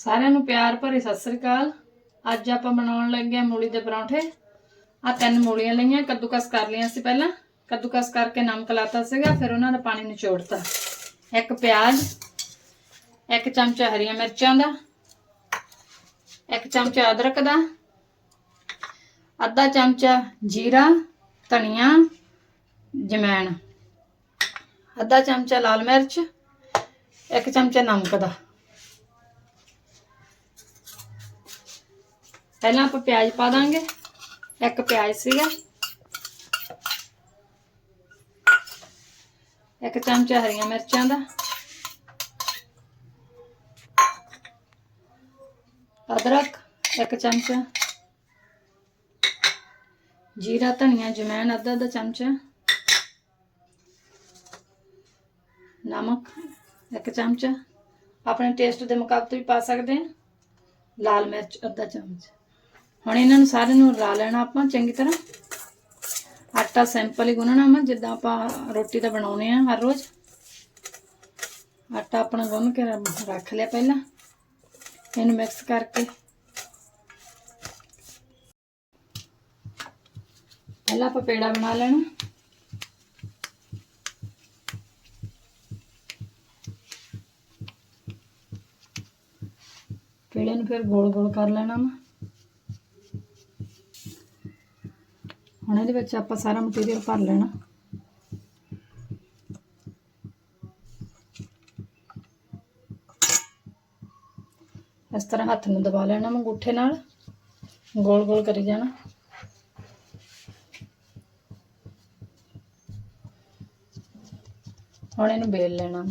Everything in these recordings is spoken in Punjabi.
ਸਾਰਿਆਂ ਨੂੰ ਪਿਆਰ ਭਰੀ ਸਤਿ ਸ੍ਰੀ ਅਕਾਲ। ਅੱਜ ਆਪਾਂ ਬਣਾਉਣ ਲੱਗੇ ਹਾਂ ਮੂਲੀ ਦੇ ਪਰੌਂਠੇ। ਆ ਤਿੰਨ ਮੂਲੀਆਂ ਲਈਆਂ, ਕੱਦੂਕਸ ਕਰ ਲਈਆਂ ਸੀ ਪਹਿਲਾਂ। ਕੱਦੂਕਸ ਕਰਕੇ ਨਮਕ ਲਾਤਾ ਸੀਗਾ, ਫਿਰ ਉਹਨਾਂ ਦਾ ਪਾਣੀ ਨਿਚੋੜਤਾ। ਇੱਕ ਪਿਆਜ਼, ਇੱਕ ਚਮਚਾ ਹਰੀਆਂ ਮਿਰਚਾਂ ਦਾ, ਇੱਕ ਚਮਚਾ ਅਦਰਕ ਦਾ, ਅੱਧਾ ਚਮਚਾ ਜੀਰਾ, ਧਨੀਆ, ਜਮੈਣ। ਅੱਧਾ ਚਮਚਾ ਲਾਲ ਮਿਰਚ, ਇੱਕ ਚਮਚਾ ਨਮਕ ਦਾ। ਪਹਿਲਾਂ ਆਪਾਂ ਪਿਆਜ਼ ਪਾ ਦਾਂਗੇ। ਇੱਕ ਪਿਆਜ਼ ਸੀਗਾ। ਇੱਕ ਚਮਚਾ ਹਰੀਆਂ ਮਿਰਚਾਂ ਦਾ। ਅਦਰਕ ਇੱਕ ਚਮਚਾ। ਜੀਰਾ, ਧਨੀਆ ਜਮੈਣ ਅੱਧਾ ਅੱਧਾ ਚਮਚਾ। ਨਮਕ ਇੱਕ ਚਮਚਾ। ਆਪਣੇ ਟੇਸਟ ਦੇ ਮੁਤਾਬਕ ਵੀ ਪਾ ਸਕਦੇ ਹਾਂ। ਲਾਲ ਮਿਰਚ, ਅੱਧਾ ਚਮਚ। ਹੁਣ ਇਹਨਾਂ ਨੂੰ ਸਾਰਿਆਂ ਨੂੰ ਰਲਾ ਲੈਣਾ ਆਪਾਂ, ਚੰਗੀ ਤਰ੍ਹਾਂ। ਆਟਾ ਸਿੰਪਲ ਹੀ ਗੁੰਨਣਾ ਮੈਂ ਜਿੱਦਾਂ ਆਪਾਂ ਰੋਟੀ ਤਾਂ ਬਣਾਉਨੇ ਆ ਹਰ ਰੋਜ਼। ਆਟਾ ਆਪਣਾ ਗੁੰਨ ਕੇ ਰੱਖ ਲਿਆ ਪਹਿਲਾਂ। ਇਹਨੂੰ ਮਿਕਸ ਕਰਕੇ। ਪਹਿਲਾਂ ਆਪਾਂ ਪੇੜਾ ਬਣਾ ਲੈਣਾ। ਪੇੜੇ ਨੂੰ ਫਿਰ ਗੋਲ ਗੋਲ ਕਰ ਲੈਣਾ ਵਾ। ਹੁਣ ਇਹਦੇ ਵਿੱਚ ਆਪਾਂ ਸਾਰਾ ਮਟੀਰੀਅਲ ਭਰ ਲੈਣਾ। ਇਸ ਤਰ੍ਹਾਂ ਹੱਥ ਨੂੰ ਦਬਾ ਲੈਣਾ ਮੰਗੂਠੇ ਨਾਲ। ਗੋਲ ਗੋਲ ਕਰੀ ਜਾਣਾ। ਹੁਣ ਇਹਨੂੰ ਬੇਲ ਲੈਣਾ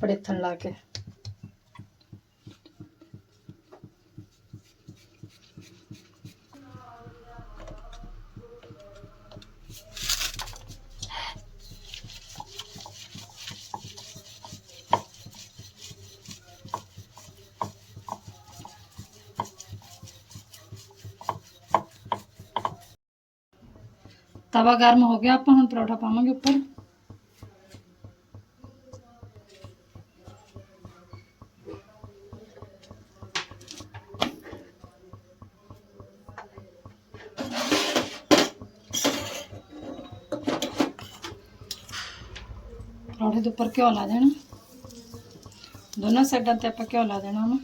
ਪੜੇਥਣ ਲਾ ਕੇ। ਤਵਾ ਗਰਮ ਹੋ ਗਿਆ, ਆਪਾਂ ਹੁਣ ਪਰੌਠਾ ਪਾਵਾਂਗੇ ਉੱਪਰ। ਪਰੌਠੇ ਦੇ ਉੱਪਰ ਘਿਓ ਲਾ ਦੇਣਾ। ਦੋਨਾਂ ਸਾਈਡਾਂ ਤੇ ਆਪਾਂ ਘਿਓ ਲਾ ਦੇਣਾ ਉਹਨੂੰ।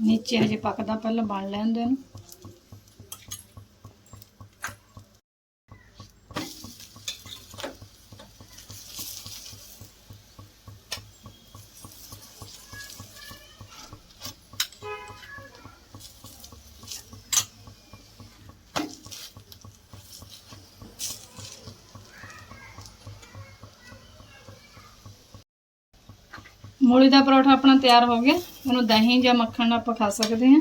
ਨੀਚੇ ਹਜੇ ਪੱਕਦਾ, ਪਹਿਲਾਂ ਬਣ ਲੈਣ ਦੇ ਇਹਨੂੰ ਮੂਲੀ ਦਾ ਪਰੌਠਾ ਆਪਣਾ ਤਿਆਰ ਹੋ ਗਿਆ। ਇਹਨੂੰ ਦਹੀਂ ਜਾਂ ਮੱਖਣ ਨਾਲ ਆਪਾਂ ਖਾ ਸਕਦੇ ਹਾਂ।